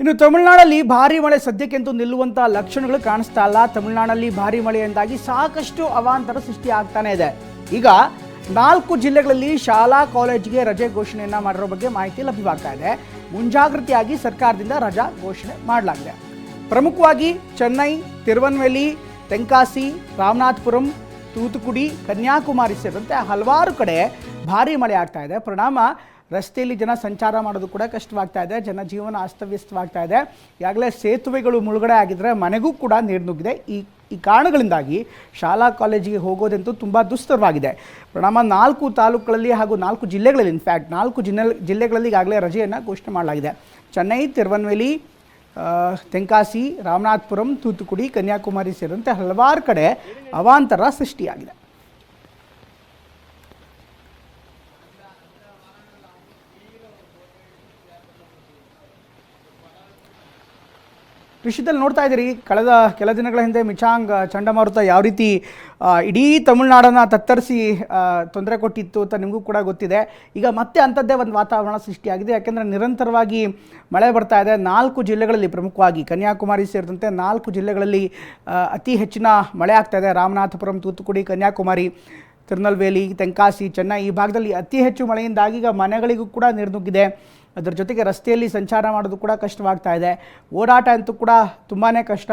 ಇನ್ನು ತಮಿಳುನಾಡಲ್ಲಿ ಭಾರಿ ಮಳೆ ಸದ್ಯಕ್ಕೆಂತೂ ನಿಲ್ಲುವಂತ ಲಕ್ಷಣಗಳು ಕಾಣಿಸ್ತಾ ಇಲ್ಲ. ತಮಿಳುನಾಡಲ್ಲಿ ಭಾರಿ ಮಳೆಯಿಂದಾಗಿ ಸಾಕಷ್ಟು ಅವಾಂತರ ಸೃಷ್ಟಿ ಆಗ್ತಾನೆ ಇದೆ. ಈಗ ನಾಲ್ಕು ಜಿಲ್ಲೆಗಳಲ್ಲಿ ಶಾಲಾ ಕಾಲೇಜಿಗೆ ರಜೆ ಘೋಷಣೆಯನ್ನ ಮಾಡಿರೋ ಬಗ್ಗೆ ಮಾಹಿತಿ ಲಭ್ಯವಾಗ್ತಾ ಇದೆ. ಮುಂಜಾಗ್ರತೆಯಾಗಿ ಸರ್ಕಾರದಿಂದ ರಜಾ ಘೋಷಣೆ ಮಾಡಲಾಗಿದೆ. ಪ್ರಮುಖವಾಗಿ ಚೆನ್ನೈ, ತಿರುವನ್ವೆಲಿ, ತೆಂಕಾಸಿ, ರಾಮನಾಥಪುರಂ, ತೂತುಕುಡಿ, ಕನ್ಯಾಕುಮಾರಿ ಸೇರಿದಂತೆ ಹಲವಾರು ಕಡೆ ಭಾರಿ ಮಳೆ ಆಗ್ತಾ ಇದೆ. ಪರಿಣಾಮ ರಸ್ತೆಯಲ್ಲಿ ಜನ ಸಂಚಾರ ಮಾಡೋದು ಕೂಡ ಕಷ್ಟವಾಗ್ತಾ ಇದೆ. ಜನಜೀವನ ಅಸ್ತವ್ಯಸ್ತವಾಗ್ತಾ ಇದೆ. ಈಗಾಗಲೇ ಸೇತುವೆಗಳು ಮುಳುಗಡೆ ಆಗಿದ್ರೆ ಮನೆಗೂ ಕೂಡ ನೀರು ನುಗ್ಗಿದೆ. ಈ ಈ ಕಾರಣಗಳಿಂದಾಗಿ ಶಾಲಾ ಕಾಲೇಜಿಗೆ ಹೋಗೋದಂತೂ ತುಂಬ ದುಸ್ತರವಾಗಿದೆ. ಪರಿಣಾಮ ನಾಲ್ಕು ತಾಲೂಕುಗಳಲ್ಲಿ ಹಾಗೂ ನಾಲ್ಕು ಜಿಲ್ಲೆಗಳಲ್ಲಿ ಇನ್ಫ್ಯಾಕ್ಟ್ ನಾಲ್ಕು ಜಿಲ್ಲೆ ಜಿಲ್ಲೆಗಳಲ್ಲಿ ಈಗಾಗಲೇ ರಜೆಯನ್ನು ಘೋಷಣೆ ಮಾಡಲಾಗಿದೆ. ಚೆನ್ನೈ, ತಿರುವನ್ವೇಲಿ ತೆಂಕಾಸಿ, ರಾಮನಾಥಪುರಂ, ತೂತುಕುಡಿ, ಕನ್ಯಾಕುಮಾರಿ ಸೇರಿದಂತೆ ಹಲವಾರು ಕಡೆ ಅವಾಂತರ ಸೃಷ್ಟಿಯಾಗಿದೆ. ವಿಷಯದಲ್ಲಿ ನೋಡ್ತಾ ಇದ್ದೀರಿ. ಕಳೆದ ಕೆಲ ದಿನಗಳ ಹಿಂದೆ ಮಿಚಾಂಗ್ ಚಂಡಮಾರುತ ಯಾವ ರೀತಿ ಇಡೀ ತಮಿಳುನಾಡನ್ನು ತತ್ತರಿಸಿ ತೊಂದರೆ ಕೊಟ್ಟಿತ್ತು ಅಂತ ನಿಮಗೂ ಕೂಡ ಗೊತ್ತಿದೆ. ಈಗ ಮತ್ತೆ ಅಂಥದ್ದೇ ಒಂದು ವಾತಾವರಣ ಸೃಷ್ಟಿಯಾಗಿದೆ. ಯಾಕೆಂದರೆ ನಿರಂತರವಾಗಿ ಮಳೆ ಬರ್ತಾ ಇದೆ. ನಾಲ್ಕು ಜಿಲ್ಲೆಗಳಲ್ಲಿ ಪ್ರಮುಖವಾಗಿ ಕನ್ಯಾಕುಮಾರಿ ಸೇರಿದಂತೆ ನಾಲ್ಕು ಜಿಲ್ಲೆಗಳಲ್ಲಿ ಅತಿ ಹೆಚ್ಚಿನ ಮಳೆ ಆಗ್ತಾ ಇದೆ. ರಾಮನಾಥಪುರಂ, ತೂತುಕುಡಿ, ಕನ್ಯಾಕುಮಾರಿ, ತಿರುನಲ್ವೇಲಿ, ತೆಂಕಾಸಿ, ಚೆನ್ನೈ ಈ ಭಾಗದಲ್ಲಿ ಅತಿ ಹೆಚ್ಚು ಮಳೆಯಿಂದಾಗಿ ಈಗ ಮನೆಗಳಿಗೂ ಕೂಡ ನೀರು ನುಗ್ಗಿದೆ ಅದರ ಜೊತೆಗೆ ರಸ್ತೆಯಲ್ಲಿ ಸಂಚಾರ ಮಾಡೋದು ಕೂಡ ಕಷ್ಟವಾಗ್ತಾ ಇದೆ. ಓಡಾಟ ಅಂತೂ ಕೂಡ ತುಂಬಾ ಕಷ್ಟ.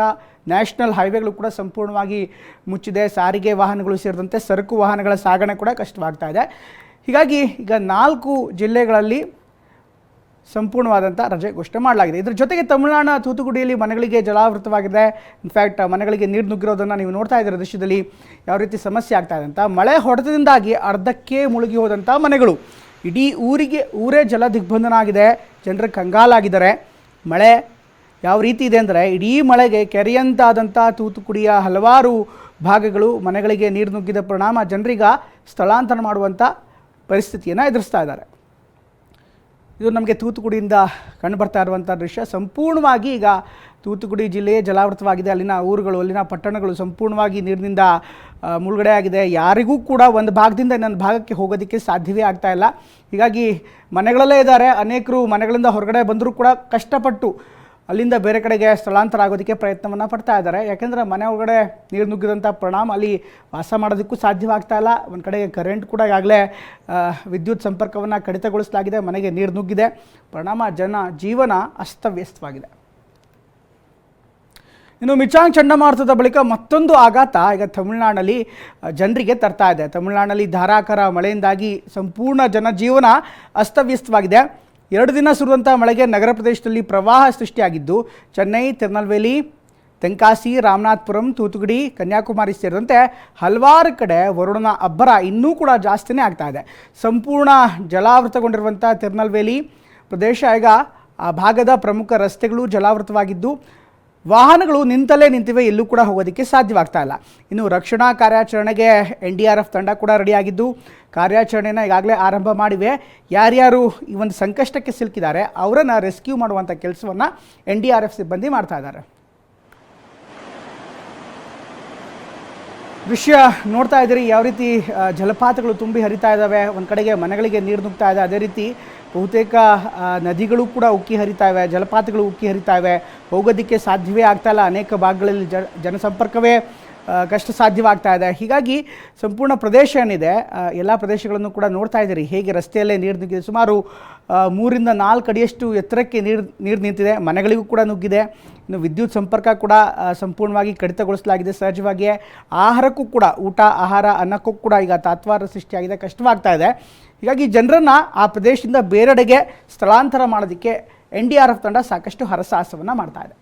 ನ್ಯಾಷನಲ್ ಹೈವೇಗಳು ಕೂಡ ಸಂಪೂರ್ಣವಾಗಿ ಮುಚ್ಚಿದೆ. ಸಾರಿಗೆ ವಾಹನಗಳು ಸೇರಿದಂತೆ ಸರಕು ವಾಹನಗಳ ಸಾಗಣೆ ಕೂಡ ಕಷ್ಟವಾಗ್ತಾ ಇದೆ. ಹೀಗಾಗಿ ಈಗ ನಾಲ್ಕು ಜಿಲ್ಲೆಗಳಲ್ಲಿ ಸಂಪೂರ್ಣವಾದಂಥ ರಜೆ ಘೋಷಣೆ ಮಾಡಲಾಗಿದೆ. ಇದ್ರ ಜೊತೆಗೆ ತಮಿಳುನಾಡಿನ ತೂತುಕುಡಿಯಲ್ಲಿ ಮನೆಗಳಿಗೆ ಜಲಾವೃತವಾಗಿದೆ. ಇನ್ಫ್ಯಾಕ್ಟ್ ಮನೆಗಳಿಗೆ ನೀರು ನುಗ್ಗಿರೋದನ್ನು ನೀವು ನೋಡ್ತಾ ಇದ್ದೀರ ದೃಶ್ಯದಲ್ಲಿ. ಯಾವ ರೀತಿ ಸಮಸ್ಯೆ ಆಗ್ತಾ ಇದೆ ಅಂತ. ಮಳೆ ಹೊಡೆತದಿಂದಾಗಿ ಅರ್ಧಕ್ಕೆ ಮುಳುಗಿ ಹೋದಂಥ ಮನೆಗಳು. ಇಡೀ ಊರಿಗೆ, ಊರೇ ಜಲ ದಿಗ್ಬಂಧನ ಆಗಿದೆ ಜನರು ಕಂಗಾಲಾಗಿದ್ದಾರೆ. ಮಳೆ ಯಾವ ರೀತಿ ಇದೆ ಅಂದರೆ ಇಡೀ ಮಳೆಗೆ ಕೆರೆಯಂತಾದಂಥ ತೂತುಕುಡಿಯ ಹಲವಾರು ಭಾಗಗಳು ಮನೆಗಳಿಗೆ ನೀರು ನುಗ್ಗಿದ ಪರಿಣಾಮ ಜನರಿಗ ಸ್ಥಳಾಂತರ ಮಾಡುವಂಥ ಪರಿಸ್ಥಿತಿಯನ್ನು ಎದುರಿಸ್ತಾ ಇದ್ದಾರೆ. ಇದು ನಮಗೆ ತೂತುಕುಡಿಯಿಂದ ಕಂಡುಬರ್ತಾ ಇರುವಂಥ ದೃಶ್ಯ. ಸಂಪೂರ್ಣವಾಗಿ ಈಗ ತೂತುಕುಡಿ ಜಿಲ್ಲೆಯೇ ಜಲಾವೃತವಾಗಿದೆ. ಅಲ್ಲಿನ ಊರುಗಳು, ಅಲ್ಲಿನ ಪಟ್ಟಣಗಳು ಸಂಪೂರ್ಣವಾಗಿ ನೀರಿನಿಂದ ಮುಳುಗಡೆ ಆಗಿದೆ. ಯಾರಿಗೂ ಕೂಡ ಒಂದು ಭಾಗದಿಂದ ಇನ್ನೊಂದು ಭಾಗಕ್ಕೆ ಹೋಗೋದಕ್ಕೆ ಸಾಧ್ಯವೇ ಆಗ್ತಾ ಇಲ್ಲ. ಹೀಗಾಗಿ ಮನೆಗಳಲ್ಲೇ ಇದ್ದಾರೆ. ಅನೇಕರು ಮನೆಗಳಿಂದ ಹೊರಗಡೆ ಬಂದರೂ ಕೂಡ ಕಷ್ಟಪಟ್ಟು ಅಲ್ಲಿಂದ ಬೇರೆ ಕಡೆಗೆ ಸ್ಥಳಾಂತರ ಆಗೋದಕ್ಕೆ ಪ್ರಯತ್ನವನ್ನು ಪಡ್ತಾ ಇದ್ದಾರೆ. ಯಾಕೆಂದರೆ ಮನೆ ಒಳಗಡೆ ನೀರು ನುಗ್ಗಿದಂಥ ಪರಿಣಾಮ ಅಲ್ಲಿ ವಾಸ ಮಾಡೋದಕ್ಕೂ ಸಾಧ್ಯವಾಗ್ತಾ ಇಲ್ಲ. ಒಂದು ಕಡೆಗೆ ಕರೆಂಟ್ ಕೂಡ ಈಗಾಗಲೇ ವಿದ್ಯುತ್ ಸಂಪರ್ಕವನ್ನು ಕಡಿತಗೊಳಿಸಲಾಗಿದೆ. ಮನೆಗೆ ನೀರು ನುಗ್ಗಿದೆ. ಪರಿಣಾಮ ಜನ, ಜೀವನ ಅಸ್ತವ್ಯಸ್ತವಾಗಿದೆ. ಇನ್ನು ಮಿಚಾಂಗ್ ಚಂಡಮಾರುತದ ಬಳಿಕ ಮತ್ತೊಂದು ಆಘಾತ ಈಗ ತಮಿಳುನಾಡಲ್ಲಿ ಜನರಿಗೆ ತರ್ತಾ ಇದೆ. ತಮಿಳುನಾಡಿನಲ್ಲಿ ಧಾರಾಕಾರ ಮಳೆಯಿಂದಾಗಿ ಸಂಪೂರ್ಣ ಜನಜೀವನ ಅಸ್ತವ್ಯಸ್ತವಾಗಿದೆ. ಎರಡು ದಿನ ಸುರಿದಂಥ ಮಳೆಗೆ ನಗರ ಪ್ರದೇಶದಲ್ಲಿ ಪ್ರವಾಹ ಸೃಷ್ಟಿಯಾಗಿದ್ದು, ಚೆನ್ನೈ ತಿರುನಲ್ವೇಲಿ ತೆಂಕಾಸಿ, ರಾಮನಾಥ್ಪುರಂ, ತೂತುಗುಡಿ, ಕನ್ಯಾಕುಮಾರಿ ಸೇರಿದಂತೆ ಹಲವಾರು ಕಡೆ ವರುಣನ ಅಬ್ಬರ ಇನ್ನೂ ಕೂಡ ಜಾಸ್ತಿನೇ ಆಗ್ತಾ ಇದೆ. ಸಂಪೂರ್ಣ ಜಲಾವೃತಗೊಂಡಿರುವಂಥ ತಿರುನಲ್ವೇಲಿ ಪ್ರದೇಶ ಈಗ ಆ ಭಾಗದ ಪ್ರಮುಖ ರಸ್ತೆಗಳು ಜಲಾವೃತವಾಗಿದ್ದು ವಾಹನಗಳು ನಿಂತಲೇ ನಿಂತಿವೆ ಎಲ್ಲೂ ಕೂಡ ಹೋಗೋದಕ್ಕೆ ಸಾಧ್ಯವಾಗ್ತಾ ಇಲ್ಲ. ಇನ್ನು ರಕ್ಷಣಾ ಕಾರ್ಯಾಚರಣೆಗೆ ಎನ್ ಡಿ ಆರ್ ಎಫ್ ತಂಡ ಕೂಡ ರೆಡಿಯಾಗಿದ್ದು, ಕಾರ್ಯಾಚರಣೆನ ಈಗಾಗಲೇ ಆರಂಭ ಮಾಡಿವೆ. ಯಾರ್ಯಾರು ಈ ಒಂದು ಸಂಕಷ್ಟಕ್ಕೆ ಸಿಲುಕಿದ್ದಾರೆ, ಅವರನ್ನು ರೆಸ್ಕ್ಯೂ ಮಾಡುವಂಥ ಕೆಲಸವನ್ನು ಎನ್ ಡಿ ಆರ್ ಎಫ್ ಸಿಬ್ಬಂದಿ ಮಾಡ್ತಾ ಇದ್ದಾರೆ. ದೃಶ್ಯ ನೋಡ್ತಾ ಇದ್ದೀರಿ, ಯಾವ ರೀತಿ ಜಲಪಾತಗಳು ತುಂಬಿ ಹರಿತಾ ಇದ್ದಾವೆ ಒಂದು ಕಡೆಗೆ ಮನೆಗಳಿಗೆ ನೀರು ನುಗ್ತಾ ಇದೆ, ಅದೇ ರೀತಿ ಬಹುತೇಕ ನದಿಗಳು ಕೂಡ ಉಕ್ಕಿ ಹರಿತಾ ಇವೆ, ಜಲಪಾತಗಳು ಉಕ್ಕಿ ಹರಿತಾ ಇವೆ, ಹೋಗೋದಕ್ಕೆ ಸಾಧ್ಯವೇ ಆಗ್ತಾ ಇಲ್ಲ, ಅನೇಕ ಭಾಗಗಳಲ್ಲಿ ಜನಸಂಪರ್ಕವೇ ಕಷ್ಟ ಸಾಧ್ಯವಾಗ್ತಾ ಇದೆ. ಹೀಗಾಗಿ ಸಂಪೂರ್ಣ ಪ್ರದೇಶ ಏನಿದೆ ಎಲ್ಲ ಪ್ರದೇಶಗಳನ್ನು ಕೂಡ ನೋಡ್ತಾ ಇದ್ದೀರಿ. ಹೇಗೆ ರಸ್ತೆಯಲ್ಲೇ ನೀರು ನುಗ್ಗಿದೆ. ಸುಮಾರು ಮೂರಿಂದ ನಾಲ್ಕು ಅಡಿಯಷ್ಟು ಎತ್ತರಕ್ಕೆ ನೀರು ನೀರು ನಿಂತಿದೆ. ಮನೆಗಳಿಗೂ ಕೂಡ ನುಗ್ಗಿದೆ. ಇನ್ನು ವಿದ್ಯುತ್ ಸಂಪರ್ಕ ಕೂಡ ಸಂಪೂರ್ಣವಾಗಿ ಕಡಿತಗೊಳಿಸಲಾಗಿದೆ ಸಹಜವಾಗಿಯೇ. ಆಹಾರಕ್ಕೂ ಕೂಡ, ಊಟ, ಆಹಾರ, ಅನ್ನಕ್ಕೂ ಕೂಡ ಈಗ ತಾತ್ವಾರ ಸೃಷ್ಟಿಯಾಗಿದೆ. ಕಷ್ಟವಾಗ್ತಾ ಇದೆ. ಹೀಗಾಗಿ ಜನರನ್ನು ಆ ಪ್ರದೇಶದಿಂದ ಬೇರೆಡೆಗೆ ಸ್ಥಳಾಂತರ ಮಾಡೋದಕ್ಕೆ ಎನ್ ಡಿ ಆರ್ ಎಫ್ ತಂಡ ಸಾಕಷ್ಟು ಹರಸಾಹಸವನ್ನು ಮಾಡ್ತಾ ಇದೆ.